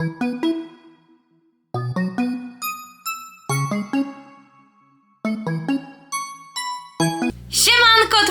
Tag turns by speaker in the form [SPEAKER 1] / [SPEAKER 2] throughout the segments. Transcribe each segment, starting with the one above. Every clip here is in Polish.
[SPEAKER 1] thank you.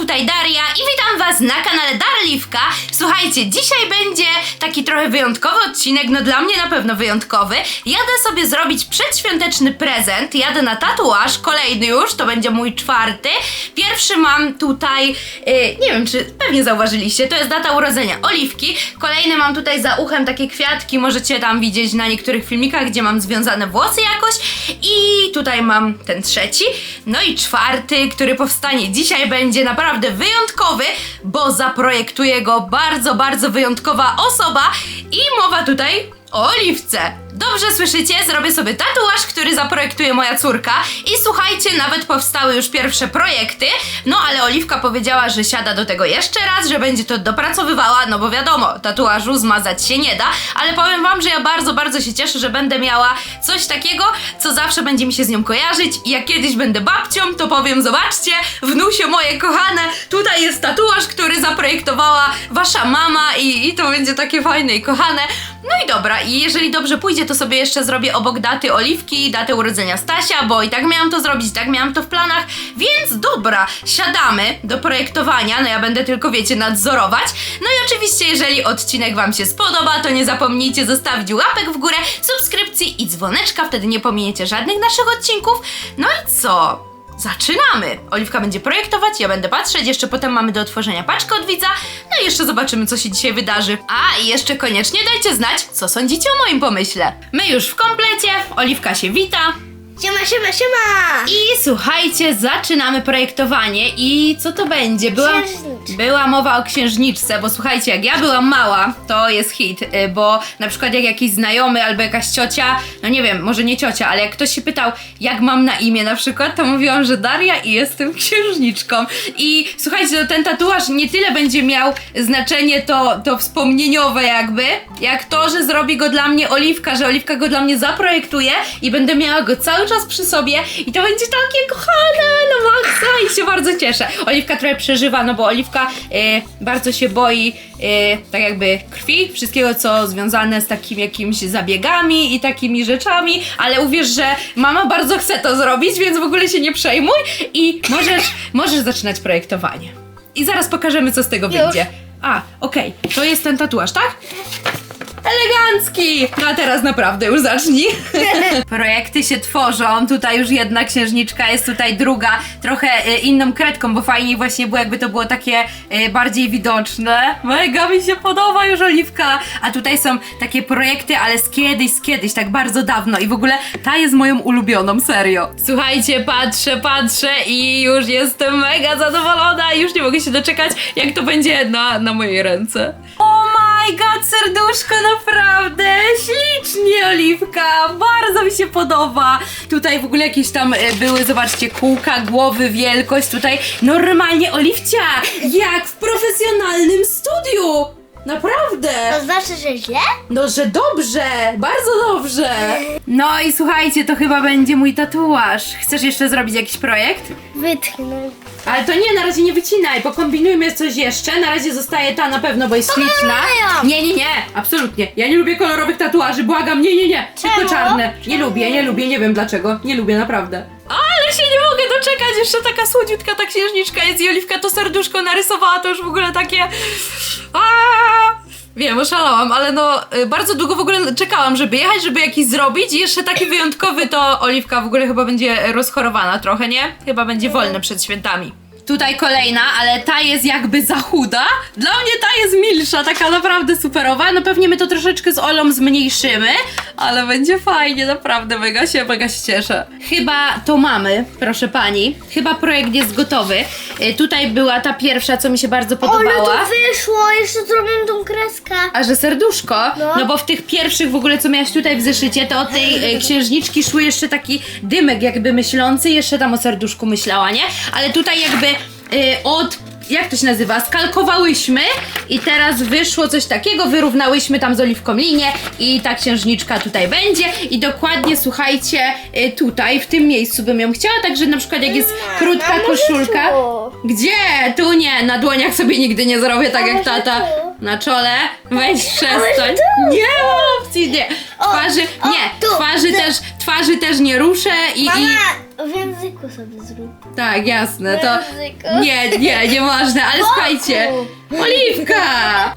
[SPEAKER 1] Tutaj Daria i witam was na kanale Darliwka. Słuchajcie, dzisiaj będzie taki trochę wyjątkowy odcinek, no dla mnie na pewno wyjątkowy. Jadę sobie zrobić przedświąteczny prezent, jadę na tatuaż, kolejny już, to będzie mój czwarty. Pierwszy mam tutaj, y, nie wiem czy pewnie zauważyliście, to jest data urodzenia Oliwki. Kolejny mam tutaj za uchem takie kwiatki, możecie tam widzieć na niektórych filmikach, gdzie mam związane włosy jakoś. I tutaj mam ten trzeci. No i czwarty, który powstanie dzisiaj, będzie naprawdę wyjątkowy, bo zaprojektuje go bardzo, bardzo wyjątkowa osoba. I mowa tutaj o Oliwce. Dobrze słyszycie, zrobię sobie tatuaż, który zaprojektuje moja córka. I słuchajcie, nawet powstały już pierwsze projekty. No ale Oliwka powiedziała, że siada do tego jeszcze raz, że będzie to dopracowywała, no bo wiadomo, tatuażu zmazać się nie da. Ale powiem wam, że ja bardzo, bardzo się cieszę, że będę miała coś takiego, co zawsze będzie mi się z nią kojarzyć. I jak kiedyś będę babcią, to powiem, zobaczcie, wnusie moje kochane, tutaj jest tatuaż, który zaprojektowała wasza mama i, i to będzie takie fajne i kochane. No i dobra, i jeżeli dobrze pójdzie, to sobie jeszcze zrobię obok daty Oliwki, datę urodzenia Stasia, bo i tak miałam to zrobić, i tak miałam to w planach, więc dobra, siadamy do projektowania, no ja będę tylko, wiecie, nadzorować. No i oczywiście, jeżeli odcinek Wam się spodoba, to nie zapomnijcie zostawić łapek w górę, subskrypcji i dzwoneczka, wtedy nie pominiecie żadnych naszych odcinków. No i co? Zaczynamy! Oliwka będzie projektować, ja będę patrzeć, jeszcze potem mamy do otworzenia paczkę od widza, no i jeszcze zobaczymy, co się dzisiaj wydarzy. A, i jeszcze koniecznie dajcie znać, co sądzicie o moim pomyśle. My już w komplecie, Oliwka się wita.
[SPEAKER 2] Siema, siema, siema!
[SPEAKER 1] I słuchajcie, zaczynamy projektowanie i co to będzie? Była,
[SPEAKER 2] Księżniczka.
[SPEAKER 1] była mowa o księżniczce, bo słuchajcie, jak ja byłam mała, to jest hit, y, bo na przykład jak jakiś znajomy albo jakaś ciocia, no nie wiem, może nie ciocia, ale jak ktoś się pytał, jak mam na imię na przykład, to mówiłam, że Daria i jestem księżniczką. I słuchajcie, no ten tatuaż nie tyle będzie miał znaczenie to, to wspomnieniowe jakby, jak to, że zrobi go dla mnie Oliwka, że Oliwka go dla mnie zaprojektuje i będę miała go cały czas przy sobie i to będzie takie kochane na maksa i się bardzo cieszę. Oliwka trochę przeżywa, no bo Oliwka e, bardzo się boi e, tak jakby krwi, wszystkiego co związane z takimi jakimiś zabiegami i takimi rzeczami, ale uwierz, że mama bardzo chce to zrobić, więc w ogóle się nie przejmuj i możesz, możesz zaczynać projektowanie. I zaraz pokażemy, co z tego
[SPEAKER 2] Już.
[SPEAKER 1] wyjdzie. A, okej, to jest ten tatuaż, tak? Elegancki! No a teraz naprawdę już zacznij. Projekty się tworzą, tutaj już jedna księżniczka, jest tutaj druga, trochę e, inną kredką, bo fajniej właśnie było, jakby to było takie e, bardziej widoczne. Mega mi się podoba już Oliwka. A tutaj są takie projekty, ale z kiedyś, z kiedyś, tak bardzo dawno i w ogóle ta jest moją ulubioną, serio. Słuchajcie, patrzę, patrzę i już jestem mega zadowolona już nie mogę się doczekać, jak to będzie na, na mojej ręce. Oh my god, serduszko, naprawdę ślicznie, Oliwka, bardzo mi się podoba. Tutaj w ogóle jakieś tam e, były, zobaczcie, kółka, głowy, wielkość, tutaj normalnie Oliwcia, jak w profesjonalnym studiu. Naprawdę.
[SPEAKER 2] To znaczy, że źle?
[SPEAKER 1] No, że dobrze, bardzo dobrze. No i słuchajcie, to chyba będzie mój tatuaż. Chcesz jeszcze zrobić jakiś projekt?
[SPEAKER 2] Wytchnę.
[SPEAKER 1] Ale to nie, na razie nie wycinaj, pokombinujmy coś jeszcze. Na razie zostaje ta na pewno, bo jest śliczna. Nie, nie, nie, absolutnie. Ja nie lubię kolorowych tatuaży, błagam, nie, nie, nie. Tylko
[SPEAKER 2] Czemu?
[SPEAKER 1] czarne. Nie lubię, nie lubię, nie wiem dlaczego. Nie lubię, naprawdę. Ale się nie mogę doczekać, jeszcze taka słodziutka ta księżniczka jest i Oliwka to serduszko narysowała, to już w ogóle takie... Aaaa! Wiem, oszalałam, ale no y, bardzo długo w ogóle czekałam, żeby jechać, żeby jakiś zrobić i jeszcze taki wyjątkowy to Oliwka w ogóle chyba będzie rozchorowana trochę, nie? Chyba będzie wolna przed świętami. Tutaj kolejna, ale ta jest jakby za chuda. Dla mnie ta jest milsza, taka naprawdę superowa. No pewnie my to troszeczkę z Olą zmniejszymy, ale będzie fajnie, naprawdę mega się, mega się cieszę. Chyba to mamy, proszę pani. Chyba projekt jest gotowy. Y, Tutaj była ta pierwsza, co mi się bardzo
[SPEAKER 2] Ale
[SPEAKER 1] podobała.
[SPEAKER 2] to wyszło, jeszcze zrobię tą kreskę.
[SPEAKER 1] A że serduszko? No.
[SPEAKER 2] No.
[SPEAKER 1] bo w tych pierwszych w ogóle, co miałaś tutaj w zeszycie, to od tej e, księżniczki szły jeszcze taki dymek jakby myślący, jeszcze tam o serduszku myślała, nie? Ale tutaj jakby e, od... Jak to się nazywa? Skalkowałyśmy i teraz wyszło coś takiego, wyrównałyśmy tam z oliwką linię i ta księżniczka tutaj będzie i dokładnie słuchajcie, e, tutaj w tym miejscu bym ją chciała, także na przykład jak jest krótka koszulka.
[SPEAKER 2] tu?
[SPEAKER 1] Gdzie? Tu nie, na dłoniach sobie nigdy nie zrobię tak jak
[SPEAKER 2] może
[SPEAKER 1] tata.
[SPEAKER 2] tu?
[SPEAKER 1] na czole. Weź przestań.
[SPEAKER 2] tu.
[SPEAKER 1] Nie ma opcji, nie. Twarzy,
[SPEAKER 2] o,
[SPEAKER 1] nie,
[SPEAKER 2] tu,
[SPEAKER 1] twarzy też, twarzy też nie ruszę i, i...
[SPEAKER 2] Mama, w języku sobie zrób.
[SPEAKER 1] Tak, jasne, to...
[SPEAKER 2] Języku.
[SPEAKER 1] Nie, nie, nie można, ale słuchajcie. Oliwka!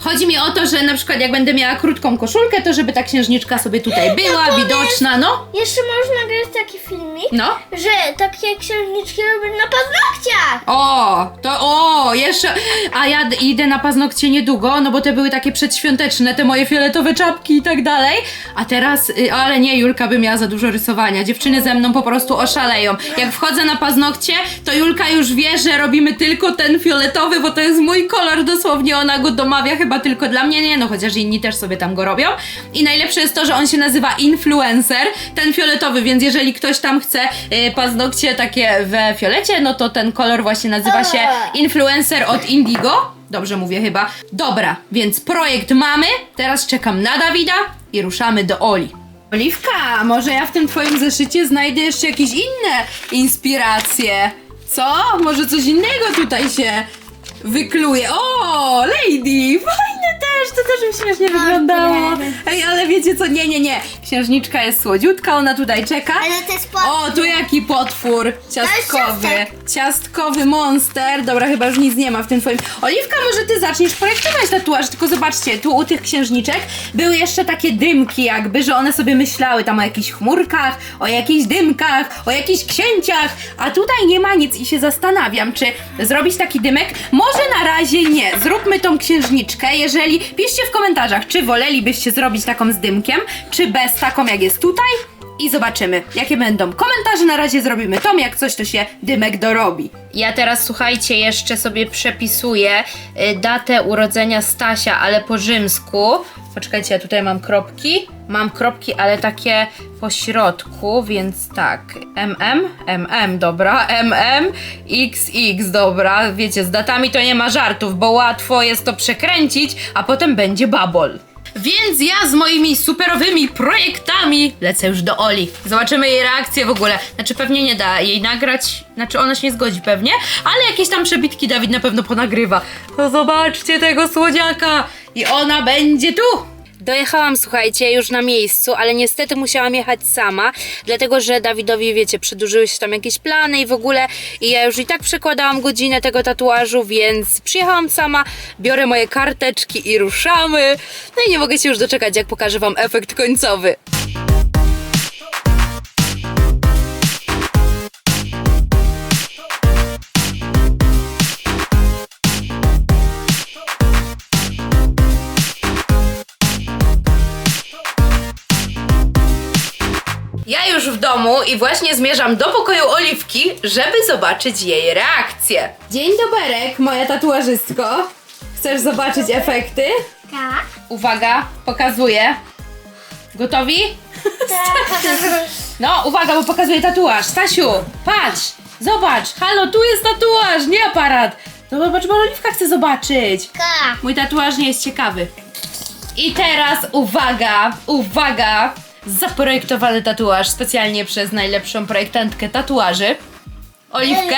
[SPEAKER 1] Chodzi mi o to, że na przykład jak będę miała krótką koszulkę, to żeby ta księżniczka sobie tutaj była,
[SPEAKER 2] to
[SPEAKER 1] widoczna, no.
[SPEAKER 2] Jeszcze można nagrać taki filmik,
[SPEAKER 1] No.
[SPEAKER 2] że takie księżniczki robią na paznokciach.
[SPEAKER 1] O, to o, jeszcze. A ja d- idę na paznokcie niedługo, no bo te były takie przedświąteczne, te moje fioletowe czapki i tak dalej. A teraz, y, ale nie, Julka by miała za dużo rysowania. Dziewczyny ze mną po prostu oszaleją. Jak wchodzę na paznokcie, to Julka już wie, że robimy tylko ten fioletowy, bo to jest mój kolor dosłownie. Ona go domawia chyba tylko dla mnie, nie no, chociaż inni też sobie tam go robią. I najlepsze jest to, że on się nazywa influencer, ten fioletowy, więc jeżeli ktoś tam chce y, paznokcie takie we fiolecie, no to ten kolor właśnie nazywa się influencer od Indigo. Dobrze mówię chyba. Dobra, więc projekt mamy. Teraz czekam na Dawida i ruszamy do Oli. Oliwka, może ja w tym twoim zeszycie znajdę jeszcze jakieś inne inspiracje. Co? Może coś innego tutaj się wykluje. O, Lady! Fajne też, to też by śmiesznie wyglądało. Ej, ale wiecie co? Nie, nie, nie. Księżniczka jest słodziutka, ona tutaj czeka.
[SPEAKER 2] Ale to jest po...
[SPEAKER 1] O, tu jaki potwór ciastkowy. Ciastkowy monster. Dobra, chyba już nic nie ma w tym twoim. Oliwka, może ty zaczniesz projektować tatuaż, tylko zobaczcie, tu u tych księżniczek były jeszcze takie dymki jakby, że one sobie myślały tam o jakichś chmurkach, o jakichś dymkach, o jakichś księciach, a tutaj nie ma nic i się zastanawiam, czy zrobić taki dymek? Może na razie nie. Zróbmy tą księżniczkę, jeżeli... Piszcie w komentarzach, czy wolelibyście zrobić taką z dymkiem, czy bez taką jak jest tutaj i zobaczymy, jakie będą komentarze. Na razie zrobimy tom, jak coś to się dymek dorobi. Ja teraz słuchajcie, jeszcze sobie przepisuję y, datę urodzenia Stasia, ale po rzymsku. Poczekajcie, ja tutaj mam kropki. Mam kropki, ale takie po środku, więc tak. MM, MM, dobra. MM, XX, dobra. Wiecie, z datami to nie ma żartów, bo łatwo jest to przekręcić, a potem będzie babol. Więc ja z moimi superowymi projektami lecę już do Oli. Zobaczymy jej reakcję w ogóle. Znaczy pewnie nie da jej nagrać, znaczy ona się nie zgodzi pewnie, ale jakieś tam przebitki Dawid na pewno ponagrywa. To zobaczcie tego słodziaka i ona będzie tu. Dojechałam, słuchajcie, już na miejscu, ale niestety musiałam jechać sama, dlatego że Dawidowi, wiecie, przedłużyły się tam jakieś plany i w ogóle i ja już i tak przekładałam godzinę tego tatuażu, więc przyjechałam sama, biorę moje karteczki i ruszamy. No i nie mogę się już doczekać, jak pokażę wam efekt końcowy. Ja już w domu i właśnie zmierzam do pokoju Oliwki, żeby zobaczyć jej reakcję. Dzień doberek, moja tatuażystko. Chcesz zobaczyć efekty?
[SPEAKER 2] Tak.
[SPEAKER 1] Uwaga, pokazuję. Gotowi?
[SPEAKER 2] Tak.
[SPEAKER 1] No, uwaga, bo pokazuję tatuaż. Stasiu, patrz, zobacz. Halo, tu jest tatuaż, nie aparat. No zobacz, bo Oliwka chce zobaczyć.
[SPEAKER 2] Tak.
[SPEAKER 1] Mój tatuaż nie jest ciekawy. I teraz uwaga, uwaga! Zaprojektowany tatuaż specjalnie przez najlepszą projektantkę tatuaży. Oliwkę.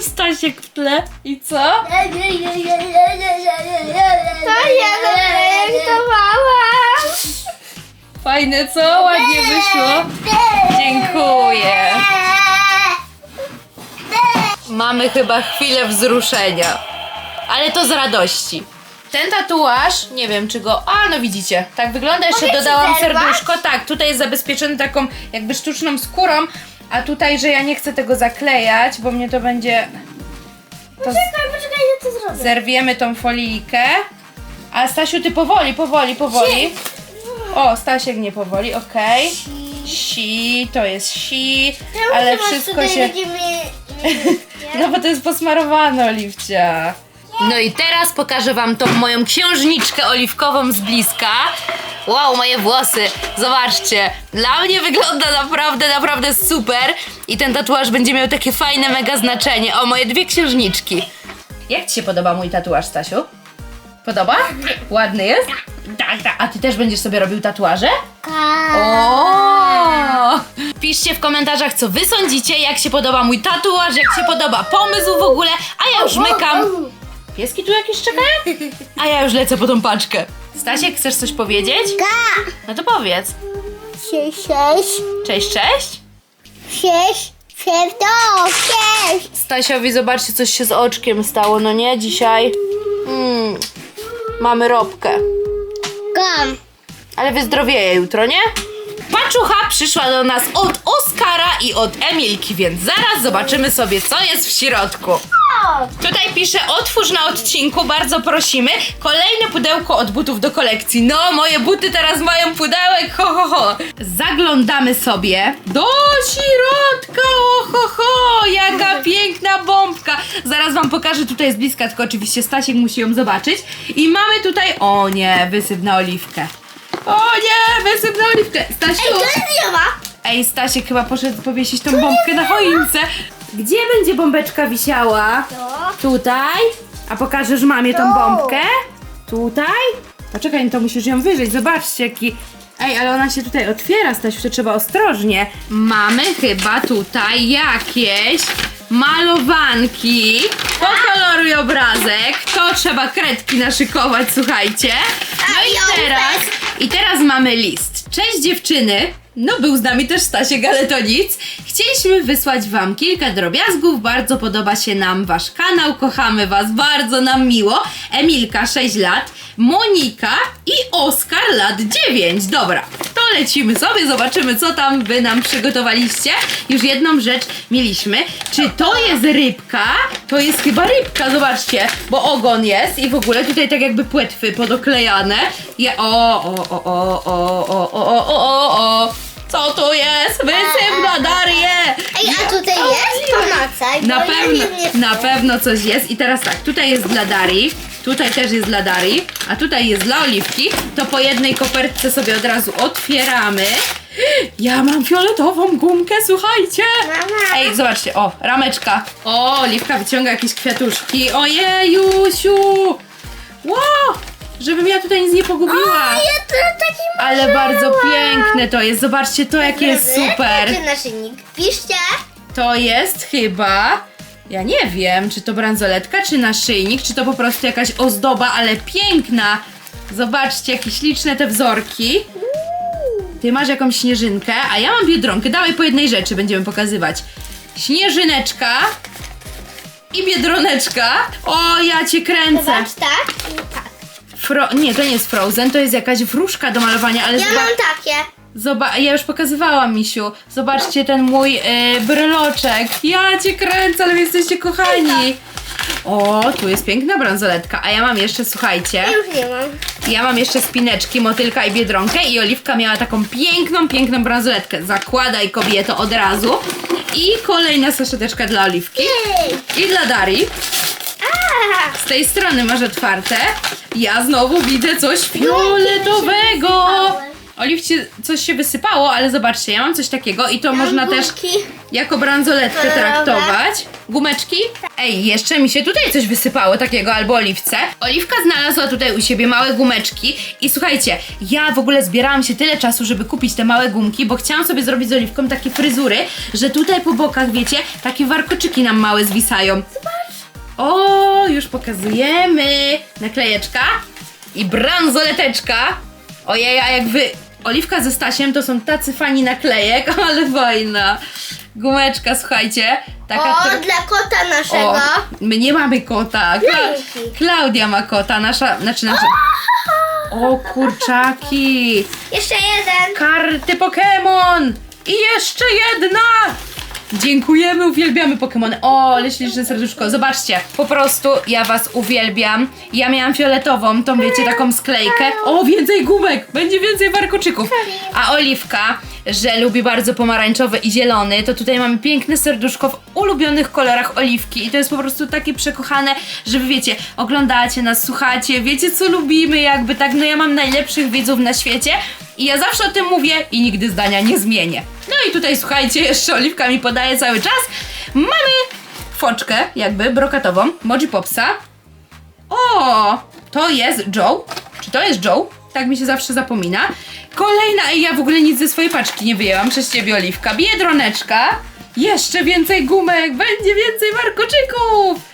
[SPEAKER 1] Stasiek w tle. I co?
[SPEAKER 2] To ja zaprojektowałam.
[SPEAKER 1] Fajne, co? Ładnie wyszło. Dziękuję. Mamy chyba chwilę wzruszenia. Ale to z radości. Ten tatuaż, nie wiem czy go. A, no widzicie, tak wygląda. Jeszcze
[SPEAKER 2] Mogę ci
[SPEAKER 1] dodałam
[SPEAKER 2] zerwać?
[SPEAKER 1] serduszko. Tak, tutaj jest zabezpieczony taką jakby sztuczną skórą. A tutaj, że ja nie chcę tego zaklejać, bo mnie to będzie. To
[SPEAKER 2] Poczekaj, poczekaj, ja to zrobię.
[SPEAKER 1] zerwiemy tą folijkę. A Stasiu, ty powoli, powoli, powoli. O, Stasiek nie powoli, okej. Si, to jest si, ale wszystko się... No bo to jest posmarowane, Oliwcia. No i teraz pokażę wam tą moją księżniczkę oliwkową z bliska. Wow, moje włosy. Zobaczcie. Dla mnie wygląda naprawdę, naprawdę super. I ten tatuaż będzie miał takie fajne mega znaczenie. O, moje dwie księżniczki. Jak ci się podoba mój tatuaż, Stasiu? Podoba? Ładny jest? Tak, tak. A ty też będziesz sobie robił tatuaże? O! Piszcie w komentarzach, co wy sądzicie, jak się podoba mój tatuaż, jak się podoba pomysł w ogóle, a ja już mykam. Pieski tu jakieś czekają? A ja już lecę po tą paczkę. Stasiek, chcesz coś powiedzieć?
[SPEAKER 2] Ka.
[SPEAKER 1] No to powiedz.
[SPEAKER 2] Sześć, sześć,
[SPEAKER 1] Cześć, cześć.
[SPEAKER 2] sześć, sześć, sześć.
[SPEAKER 1] Stasiowi, zobaczcie, coś się z oczkiem stało, no nie? Dzisiaj. Mm, mamy robkę.
[SPEAKER 2] Gam.
[SPEAKER 1] Ale wyzdrowieje jutro, nie? Paczucha przyszła do nas od Oskara i od Emilki, więc zaraz zobaczymy sobie, co jest w środku. Tutaj pisze, otwórz na odcinku, bardzo prosimy. Kolejne pudełko od butów do kolekcji. No, moje buty teraz mają pudełek, ho, ho, ho. Zaglądamy sobie do środka, o, ho, ho, jaka piękna bombka. Zaraz wam pokażę, tutaj jest bliska, tylko oczywiście Stasiek musi ją zobaczyć. I mamy tutaj, o nie, wysyp na oliwkę. O nie, wysyp na oliwkę. Stasiu.
[SPEAKER 2] Ej, to jest zioła.
[SPEAKER 1] Ej, Stasiek chyba poszedł powiesić tą bombkę na choince. Gdzie będzie bombeczka wisiała?
[SPEAKER 2] To.
[SPEAKER 1] Tutaj? A pokażesz mamie tą
[SPEAKER 2] Tu.
[SPEAKER 1] bombkę? Tutaj? Poczekaj, no to musisz ją wyżyć. Zobaczcie, jaki... Ej, ale ona się tutaj otwiera, Stasiu, to trzeba ostrożnie. Mamy chyba tutaj jakieś malowanki. Pokoloruj obrazek. To trzeba kredki naszykować, słuchajcie. No i teraz... I teraz mamy list. Cześć dziewczyny! No był z nami też Stasiek, ale to nic. Chcieliśmy wysłać wam kilka drobiazgów. Bardzo podoba się nam wasz kanał. Kochamy was, bardzo nam miło. Emilka 6 lat, Monika i Oskar lat 9. Dobra, to lecimy sobie, zobaczymy co tam wy nam przygotowaliście. Już jedną rzecz mieliśmy. Czy to jest rybka? To jest chyba rybka, zobaczcie, bo ogon jest i w ogóle tutaj tak jakby płetwy podoklejane. Je, o, o, o, o, o, o, o, o, o, o. Co tu jest? Wysyp na Darię!
[SPEAKER 2] Ej, a tutaj jest pomacaj.
[SPEAKER 1] Na pewno, na pewno coś jest. I teraz tak, tutaj jest dla Darii, tutaj też jest dla Darii, a tutaj jest dla Oliwki. To po jednej kopertce sobie od razu otwieramy. Ja mam fioletową gumkę, słuchajcie!
[SPEAKER 2] Mama.
[SPEAKER 1] Ej, zobaczcie, o, rameczka. O, Oliwka wyciąga jakieś kwiatuszki. Ojejusiu! Wow! Żebym ja tutaj nic nie pogubiła.
[SPEAKER 2] A ja to taki
[SPEAKER 1] Ale bardzo piękne to jest. Zobaczcie, to jakie jest super.
[SPEAKER 2] Czy naszyjnik? Piszcie.
[SPEAKER 1] To jest chyba. Ja nie wiem, czy to bransoletka, czy naszyjnik, czy to po prostu jakaś ozdoba, ale piękna. Zobaczcie, jakie śliczne te wzorki. Ty masz jakąś śnieżynkę, a ja mam biedronkę. Dawaj po jednej rzeczy będziemy pokazywać. Śnieżyneczka i biedroneczka. O, ja cię kręcę.
[SPEAKER 2] Zobacz, tak?
[SPEAKER 1] Fro... Nie, to nie jest Frozen, to jest jakaś wróżka do malowania, ale
[SPEAKER 2] Ja mam takie.
[SPEAKER 1] Zoba- ja już pokazywałam, Misiu. Zobaczcie ten mój yy, bryloczek. Ja cię kręcę, ale wy jesteście kochani. O, tu jest piękna bransoletka. A ja mam jeszcze, słuchajcie,
[SPEAKER 2] Ja już nie mam.
[SPEAKER 1] ja mam jeszcze spineczki, motylka i biedronkę i Oliwka miała taką piękną, piękną bransoletkę. Zakładaj kobieto od razu. I kolejna saszeteczka dla Oliwki. I dla Darii. Z tej strony masz otwarte. Ja znowu widzę coś fioletowego. Oliwcie coś się wysypało, ale zobaczcie, ja mam coś takiego i to można też jako bransoletkę
[SPEAKER 2] Kolorowe.
[SPEAKER 1] traktować. Gumeczki? Ej, jeszcze mi się tutaj coś wysypało takiego, albo oliwce. Oliwka znalazła tutaj u siebie małe gumeczki i słuchajcie, ja w ogóle zbierałam się tyle czasu, żeby kupić te małe gumki, bo chciałam sobie zrobić z oliwką takie fryzury, że tutaj po bokach, wiecie, takie warkoczyki nam małe zwisają. O, już pokazujemy. Naklejeczka i bransoleteczka. Ojej, a jak wy... Oliwka ze Stasiem to są tacy fani naklejek, ale fajna. Gumeczka, słuchajcie. Taka
[SPEAKER 2] O,
[SPEAKER 1] tro-
[SPEAKER 2] dla kota
[SPEAKER 1] o,
[SPEAKER 2] naszego.
[SPEAKER 1] my nie mamy kota. Kla-. Klaudia ma kota, nasza, znaczy nasza... O, kurczaki.
[SPEAKER 2] Jeszcze jeden.
[SPEAKER 1] Karty Pokémon! I jeszcze jedna! Dziękujemy, uwielbiamy Pokémony. O, ale śliczne serduszko. Zobaczcie, po prostu ja was uwielbiam. Ja miałam fioletową, tą wiecie, taką sklejkę. O, więcej gumek! Będzie więcej warkoczyków. A Oliwka, że lubi bardzo pomarańczowy i zielony, to tutaj mamy piękne serduszko w ulubionych kolorach Oliwki. I to jest po prostu takie przekochane, że wy wiecie, oglądacie nas, słuchacie, wiecie co lubimy, jakby tak, no ja mam najlepszych widzów na świecie. I ja zawsze o tym mówię i nigdy zdania nie zmienię. No i tutaj słuchajcie, jeszcze Oliwka mi podaje cały czas. Mamy foczkę, jakby brokatową, Moji Popsa. O, to jest Joe. Czy to jest Joe? Tak mi się zawsze zapomina. Kolejna, ej, ja w ogóle nic ze swojej paczki nie wyjęłam przez ciebie, Oliwka. Biedroneczka. Jeszcze więcej gumek, będzie więcej warkoczyków.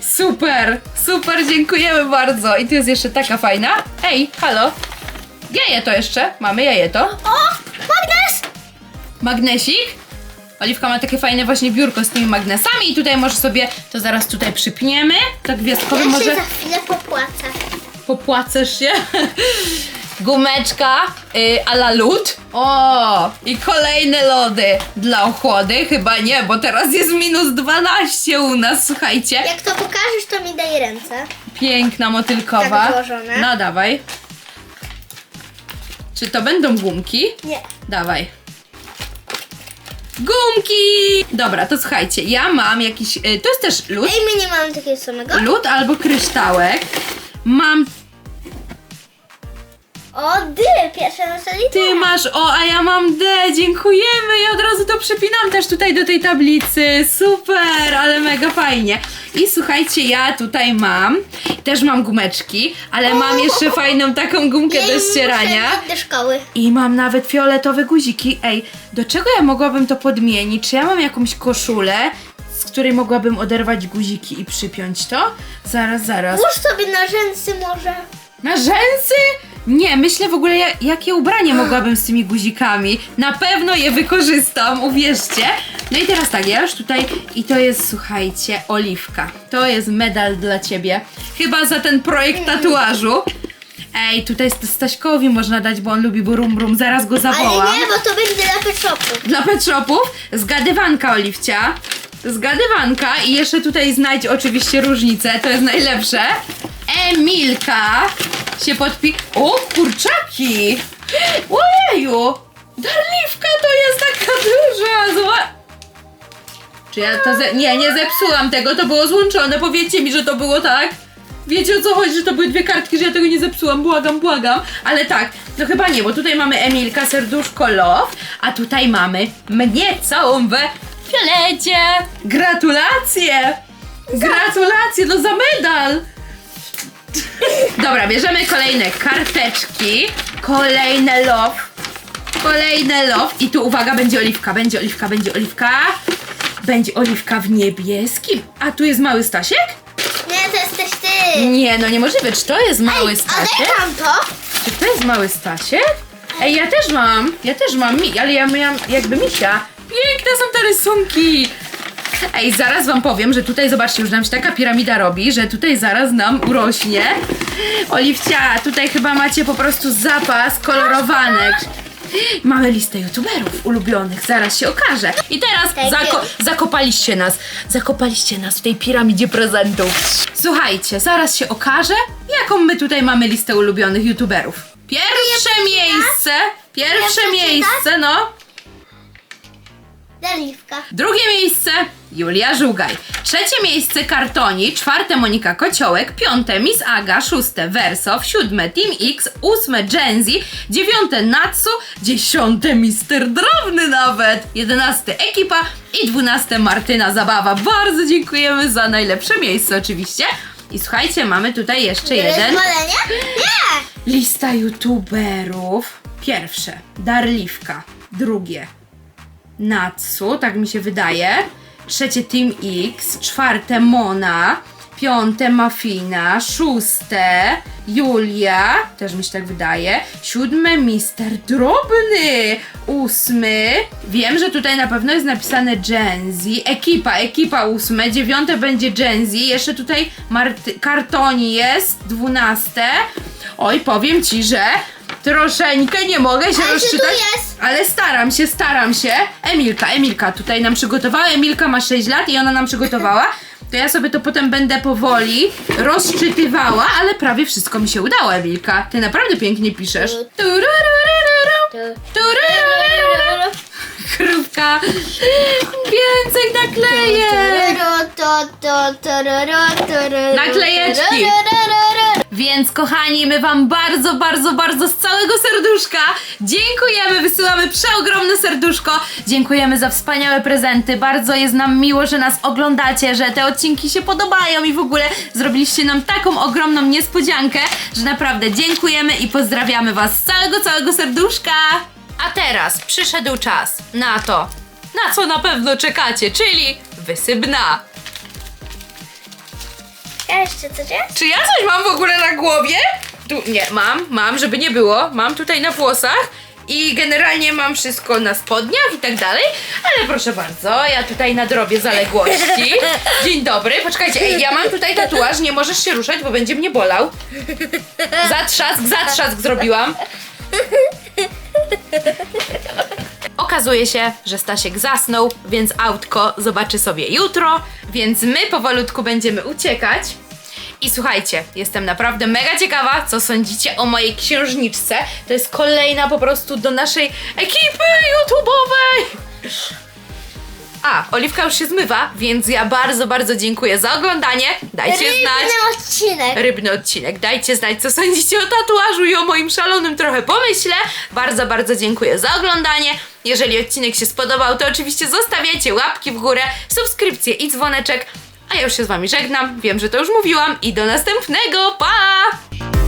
[SPEAKER 1] Super, super, dziękujemy bardzo. I tu jest jeszcze taka fajna. Ej, halo. Jaje to jeszcze, mamy jaje to.
[SPEAKER 2] O! Magnes!
[SPEAKER 1] Magnesik. Oliwka ma takie fajne właśnie biurko z tymi magnesami i tutaj może sobie, to zaraz tutaj przypniemy. Tak gwiazdkowy
[SPEAKER 2] Ja
[SPEAKER 1] może
[SPEAKER 2] się za chwilę popłacę.
[SPEAKER 1] popłacasz się. Gumeczka y, a la lód. O, i kolejne lody dla ochłody. Chyba nie, bo teraz jest minus 12 u nas, słuchajcie.
[SPEAKER 2] Jak to pokażesz, to mi daj ręce.
[SPEAKER 1] Piękna motylkowa.
[SPEAKER 2] Tak złożone.
[SPEAKER 1] No dawaj. Czy to będą gumki?
[SPEAKER 2] Nie.
[SPEAKER 1] Dawaj. Gumki! Dobra, to słuchajcie, ja mam jakiś. Y, to jest też lód.
[SPEAKER 2] Ej, my nie mamy takiego samego.
[SPEAKER 1] Lód albo kryształek. Mam.
[SPEAKER 2] O, dy, pierwsze na sali.
[SPEAKER 1] Ty masz O, a ja mam D. Dziękujemy. Ja od razu to przypinam też tutaj do tej tablicy. Super, ale mega fajnie. I słuchajcie, ja tutaj mam. Też mam gumeczki, ale mam jeszcze fajną taką gumkę do ścierania.
[SPEAKER 2] do szkoły.
[SPEAKER 1] I mam nawet fioletowe guziki. Ej, do czego ja mogłabym to podmienić? Czy ja mam jakąś koszulę, z której mogłabym oderwać guziki i przypiąć to? Zaraz, zaraz.
[SPEAKER 2] Włóż sobie na rzęsy może.
[SPEAKER 1] Na rzęsy? Nie, myślę w ogóle, ja- jakie ubranie mogłabym z tymi guzikami. Na pewno je wykorzystam, uwierzcie. No i teraz tak, ja już tutaj, i to jest, słuchajcie, oliwka. To jest medal dla ciebie. Chyba za ten projekt tatuażu. Ej, tutaj St- Staśkowi można dać, bo on lubi burum brum, zaraz go zawołam.
[SPEAKER 2] Ale nie, bo to będzie dla shopu.
[SPEAKER 1] Dla pet shopów zgadywanka, Oliwcia. Zgadywanka i jeszcze tutaj znajdź oczywiście różnicę, to jest najlepsze. Emilka się podpi... O, kurczaki! Ojeju! Darliwka to jest taka duża! Zobacz. Czy ja to ze... Nie, nie zepsułam tego, to było złączone. Powiedzcie mi, że to było tak. Wiecie o co chodzi, że to były dwie kartki, że ja tego nie zepsułam, błagam, błagam. Ale tak, no chyba nie, bo tutaj mamy Emilka, serduszko love, a tutaj mamy mnie całą we fiolecie. Gratulacje! Gratulacje, no za medal! Dobra, bierzemy kolejne karteczki, kolejne love, kolejne love i tu uwaga, będzie oliwka, będzie oliwka, będzie oliwka. Będzie oliwka w niebieskim. A tu jest mały Stasiek?
[SPEAKER 2] Nie, to jesteś ty.
[SPEAKER 1] Nie, no niemożliwe. Czy to jest mały
[SPEAKER 2] A
[SPEAKER 1] Stasiek?
[SPEAKER 2] tam to.
[SPEAKER 1] Czy to jest mały Stasiek? Ej, ja też mam. Ja też mam, mi, ale ja miałam jakby misia. Piękne są te rysunki. Ej, zaraz wam powiem, że tutaj, zobaczcie, już nam się taka piramida robi, że tutaj zaraz nam urośnie. Oliwcia, tutaj chyba macie po prostu zapas kolorowanek. Mamy listę youtuberów ulubionych, zaraz się okaże. I teraz zako zakopaliście nas, zakopaliście nas w tej piramidzie prezentów. Słuchajcie, zaraz się okaże, jaką my tutaj mamy listę ulubionych youtuberów. Pierwsze miejsce, Pierwsze miejsce, no.
[SPEAKER 2] Daliwka.
[SPEAKER 1] Drugie miejsce Julia Żugaj. Trzecie miejsce Kartoni, czwarte Monika Kociołek, piąte Miss Aga, szóste Wersow, siódme Team X, ósme Genzi, dziewiąte Natsu, dziesiąte Mister Drobny nawet, jedenaste Ekipa i dwunaste Martyna Zabawa. Bardzo dziękujemy za najlepsze miejsce oczywiście. I słuchajcie, mamy tutaj jeszcze jeden.
[SPEAKER 2] Nie!
[SPEAKER 1] Lista youtuberów. Pierwsze Darliwka, drugie Natsu, tak mi się wydaje. Trzecie Team X, czwarte Mona, piąte Mafina, szóste Julia, też mi się tak wydaje. Siódme Mister Drobny, ósmy. Wiem, że tutaj na pewno jest napisane Genzi. Ekipa, ekipa ósme, dziewiąte będzie Genzi. Jeszcze tutaj Marty- kartoni jest, dwunaste. Oj, powiem ci, że troszeczkę nie mogę się
[SPEAKER 2] Ale tu
[SPEAKER 1] rozczytać.
[SPEAKER 2] jest?
[SPEAKER 1] Ale staram się, staram się. Emilka, Emilka tutaj nam przygotowała. Emilka ma 6 lat i ona nam przygotowała. To ja sobie to potem będę powoli rozczytywała, ale prawie wszystko mi się udało, Emilka. Ty naprawdę pięknie piszesz. Tururururu. Tururururu. Krówka. Więcej
[SPEAKER 2] ro,
[SPEAKER 1] Naklejeczki. Więc kochani, my wam bardzo, bardzo, bardzo z całego serduszka dziękujemy, wysyłamy przeogromne serduszko. Dziękujemy za wspaniałe prezenty. Bardzo jest nam miło, że nas oglądacie, że te odcinki się podobają i w ogóle zrobiliście nam taką ogromną niespodziankę, że naprawdę dziękujemy i pozdrawiamy was z całego, całego serduszka. A teraz przyszedł czas na to, na co na pewno czekacie, czyli wysyp dna.
[SPEAKER 2] Jeszcze coś jest?
[SPEAKER 1] Czy ja coś mam w ogóle na głowie? Tu nie, mam, mam, żeby nie było. Mam tutaj na włosach i generalnie mam wszystko na spodniach i tak dalej, ale proszę bardzo, ja tutaj nadrobię zaległości. Dzień dobry, poczekajcie, ej, ja mam tutaj tatuaż, nie możesz się ruszać, bo będzie mnie bolał. Zatrzask, zatrzask zrobiłam. Okazuje się, że Stasiek zasnął, więc autko zobaczy sobie jutro, więc my powolutku będziemy uciekać. I słuchajcie, jestem naprawdę mega ciekawa, co sądzicie o mojej księżniczce. To jest kolejna po prostu do naszej ekipy YouTube'owej. A, Oliwka już się zmywa, więc ja bardzo, bardzo dziękuję za oglądanie. Dajcie znać
[SPEAKER 2] Rybny odcinek.
[SPEAKER 1] rybny odcinek. Dajcie znać, co sądzicie o tatuażu i o moim szalonym trochę pomyśle. Bardzo, bardzo dziękuję za oglądanie. Jeżeli odcinek się spodobał, to oczywiście zostawiacie łapki w górę, subskrypcję i dzwoneczek. A ja już się z wami żegnam. Wiem, że to już mówiłam i do następnego. Pa!